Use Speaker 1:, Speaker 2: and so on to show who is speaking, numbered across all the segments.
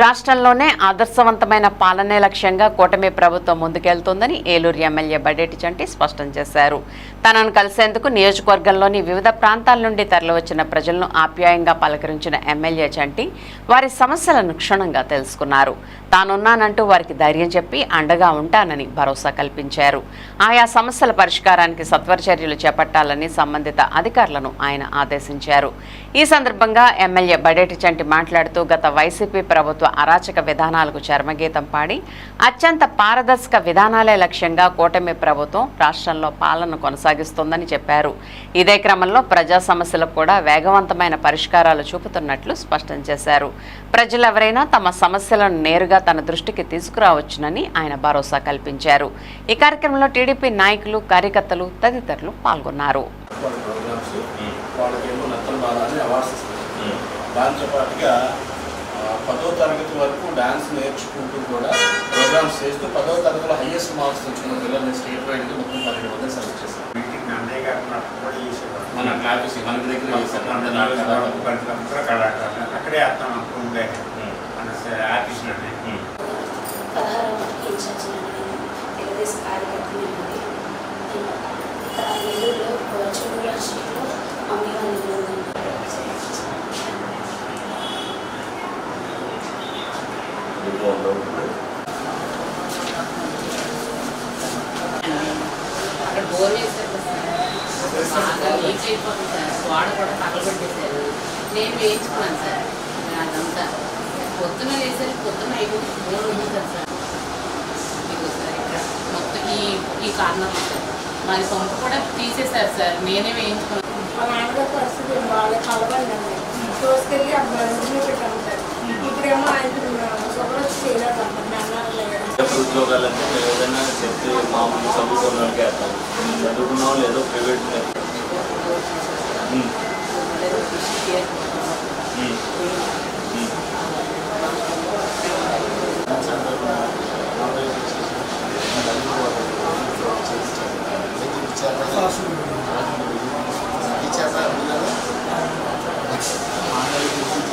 Speaker 1: రాష్ట్రంలోనే ఆదర్శవంతమైన పాలనే లక్ష్యంగా కూటమి ప్రభుత్వం ముందుకెళ్తోందని ఏలూరు ఎమ్మెల్యే బడేటి చంటి స్పష్టం చేశారు. తనను కలిసేందుకు నియోజకవర్గంలోని వివిధ ప్రాంతాల నుండి తరలివచ్చిన ప్రజలను ఆప్యాయంగా పలకరించిన ఎమ్మెల్యే చంటి వారి సమస్యలను క్షుణ్ణంగా తెలుసుకున్నారు. తానున్నానంటూ వారికి ధైర్యం చెప్పి అండగా ఉంటానని భరోసా కల్పించారు. ఆయా సమస్యల పరిష్కారానికి సత్వర చర్యలు చేపట్టాలని సంబంధిత అధికారులను ఆయన ఆదేశించారు. ఈ సందర్భంగా ఎమ్మెల్యే బడేటి చంటి మాట్లాడుతూ గత వైసీపీ ప్రభుత్వ అరాచక విధానాలకు చర్మగీతం పాడి అత్యంత పారదర్శక విధానాలే లక్ష్యంగా కూటమి ప్రభుత్వం రాష్ట్రంలో పాలన కొనసాగిస్తోందని చెప్పారు. ఇదే క్రమంలో ప్రజా సమస్యలకు కూడా వేగవంతమైన పరిష్కారాలు చూపుతున్నట్లు స్పష్టం చేశారు. ప్రజలెవరైనా తమ సమస్యలను నేరుగా తన దృష్టికి తీసుకురావచ్చునని ఆయన భరోసా కల్పించారు. ఈ కార్యక్రమంలో టీడీపీ నాయకులు కార్యకర్తలు తదితరులు పాల్గొన్నారు.
Speaker 2: బాధ అని అవార్డ్స్ ఇస్తారు. దాంతో పాటుగా తరగతి వరకు డ్యాన్స్ నేర్చుకుంటూ కూడా ప్రోగ్రామ్స్ చేస్తూ పదో తరగతిలో హైయెస్ట్ మార్క్స్ తెచ్చుకున్న పిల్లల్ని స్టేట్ వైడ్గా మొత్తం పన్నెండు మంది సెలెక్ట్
Speaker 3: చేసేవారు.
Speaker 2: మన క్లాస్ మన దగ్గర చేశారు.
Speaker 3: అక్కడే వేస్తాం అనుకుంటే
Speaker 2: ఉమ్,
Speaker 3: మన ఆర్టిస్ట్
Speaker 4: తెలుగుదేశం కార్యకర్తలు ఇక్కడ నెల్లూరులో చెన్నూరు రాష్ట్రంలో అమ్మగారు
Speaker 5: అక్కడ బోర్ వేసారు సార్ బాగా లీక్ అయిపోతుంది సార్ గోడ కూడా పగలబెట్టేశారు నేను వేయించుకున్నాను సార్ అదంతా పొద్దున వేసారు పొద్దున అయిపోయి బోర్ ఉంది కదా సార్ ఇదిగో సార్ ఇక్కడ మొత్తం ఈ ఈ కార్నర్ సార్ మరి పంపు కూడా తీసేశారు సార్ నేనే వేయించుకున్నాను
Speaker 6: మా నాన్నగారి పరిస్థితి బాగా కలవండి తోసుకెళ్ళి ఆ పెట్టాను
Speaker 7: ఎవరు ఉద్యోగాలు అంటే మేము ఏదైనా చెప్తే మామూలు చదువుకున్న వాళ్ళకి వేస్తాం చదువుకున్న వాళ్ళు ఏదో ప్రైవేట్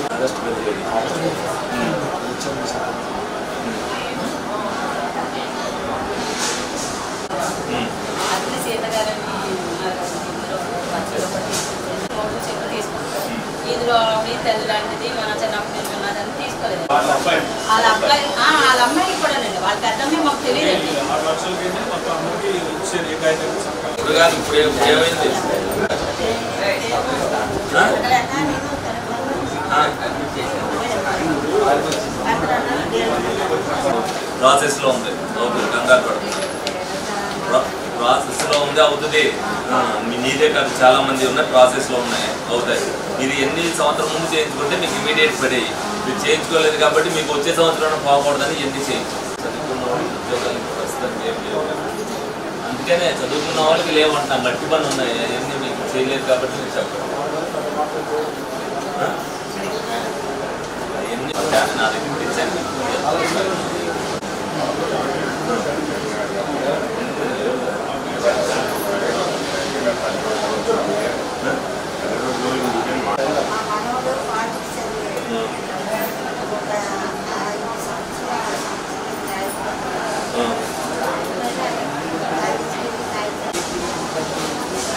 Speaker 7: ఆగస్ట్ పదిహేడు
Speaker 5: తల్లి లాంటిది మన చిన్నప్పటి నుంచి ఉన్నదని తీసుకోలేదు.
Speaker 2: వాళ్ళ అబ్బాయి.
Speaker 5: వాళ్ళ వాళ్ళ అమ్మాయికి కూడానండి. వాళ్ళ పెద్దమ్మాయి మాకు తెలియదండి.
Speaker 7: ఉంది. అవుతుంది కంగారు పడుతుంది ప్రాసెస్లో ఉంది అవుతుంది. మీ నీదే కాదు చాలా మంది ఉన్నాయి ప్రాసెస్లో ఉన్నాయి అవుతాయి. ఇది ఎన్ని సంవత్సరం ముందు చేయించుకుంటే మీకు ఇమీడియట్ పడేవి మీరు చేయించుకోలేదు కాబట్టి మీకు వచ్చే సంవత్సరం పోకూడదని ఎన్ని చేయించుకోవాలి చదువుకున్న వాళ్ళకి ఉద్యోగాలు ప్రస్తుతం ఏం లేవు. అందుకనే చదువుకున్న వాళ్ళకి లేవంటాం గట్టి పని ఉన్నాయి. అవన్నీ మీకు చేయలేదు కాబట్టి నేను చెప్పను అవన్నీ నా దగ్గర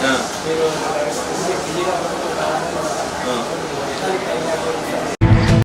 Speaker 7: 嗯。嗯。嗯,